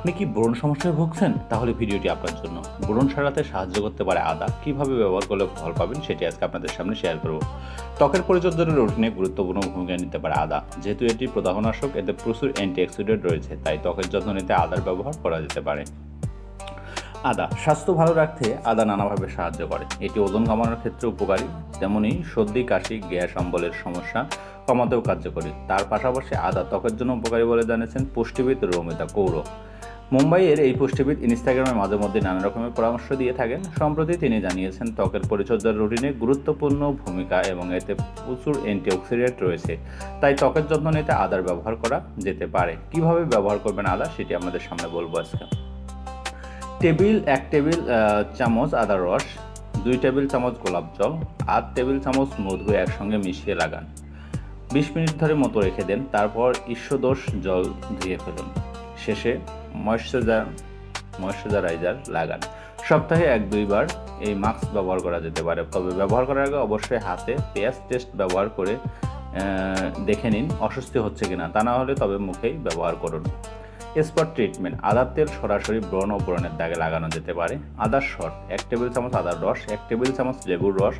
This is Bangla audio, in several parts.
আপনি কি ব্রণ সমস্যায় ভুগছেন? তাহলে ভিডিওটি আপনার জন্য। ব্রণ সারাতে সাহায্য করতে পারে আদা। কীভাবে ব্যবহার করলে ফল পাবেন সেটি আজকে আপনাদের সামনে শেয়ার করব। ত্বকের পরিচর্যার রুটিনে গুরুত্বপূর্ণ ভূমিকা নিতে পারে আদা। যেহেতু এটি প্রদাহনাশক, এতে প্রচুর অ্যান্টিঅক্সিডেন্ট রয়েছে, তাই ত্বকের যত্ন নিতে আদার ব্যবহার করা যেতে পারে। আদা, স্বাস্থ্য ভালো রাখতে আদা নানাভাবে সাহায্য করে। এটি ওজন কমানোর ক্ষেত্রে উপকারী। তেমনি সর্দি, কাশি, গ্যাস অম্বলের সমস্যা কমাতেও কার্যকরী। তার পাশাপাশি আদা ত্বকের জন্য উপকারী বলে জানিয়েছেন পুষ্টিবিদ রমিতা কৌর। মুম্বাইয়ের এই পুষ্টিবিদ ইনস্টাগ্রামে মাঝে মধ্যে নানা রকমের পরামর্শ দিয়ে থাকেন। সম্প্রতি তিনি জানিয়েছেন, ত্বকের পরিচর্যার রুটিনে গুরুত্বপূর্ণ ভূমিকা এবং এতে প্রচুর অ্যান্টিঅক্সিডেন্ট রয়েছে। তাই ত্বকের যত্ন নিতে আদার ব্যবহার করা যেতে পারে। কীভাবে ব্যবহার করবেন আদা, সেটি আমাদের সামনে বলব আজকে। টেবিল, এক টেবিল চামচ আদার রস, দুই টেবিল চামচ গোলাপ জল, আধ টেবিল চামচ মধু একসঙ্গে মিশিয়ে লাগান। বিশ মিনিট ধরে মতো রেখে দেন, তারপর ঈশ্বদোষ জল ধুয়ে ফেলুন। শেষে ময়শ্চারাইজার ময়শ্চারাইজার লাগান। সপ্তাহে এক দুইবার এই মাস্ক ব্যবহার করা যেতে পারে। তবে ব্যবহার করার আগে অবশ্যই হাতে পেঁয়াজ টেস্ট ব্যবহার করে দেখে নিন অস্বস্তি হচ্ছে কিনা। তা না হলে তবে মুখেই ব্যবহার করুন। স্পট ট্রিটমেন্ট আদার তেল সরাসরি ব্রণ ও ব্রণের দাগে লাগানো যেতে পারে। আদার শট এক টেবিল চামচ আদার রস, এক টেবিল চামচ লেবুর রস,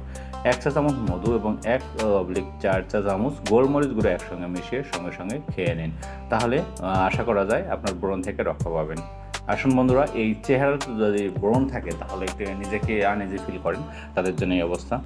এক চা চামচ মধু এবং এক অবলিক চার চা চামচ গোলমরিচ গুঁড়ো একসঙ্গে মিশিয়ে সঙ্গে সঙ্গে খেয়ে নিন। তাহলে আশা করা যায় আপনার ব্রণ থেকে রক্ষা পাবেন। আসুন বন্ধুরা, এই চেহারাতে যদি ব্রণ থাকে, তাহলে একটু নিজেকে আনইজি ফিল করেন, তাদের জন্য এই অবস্থা।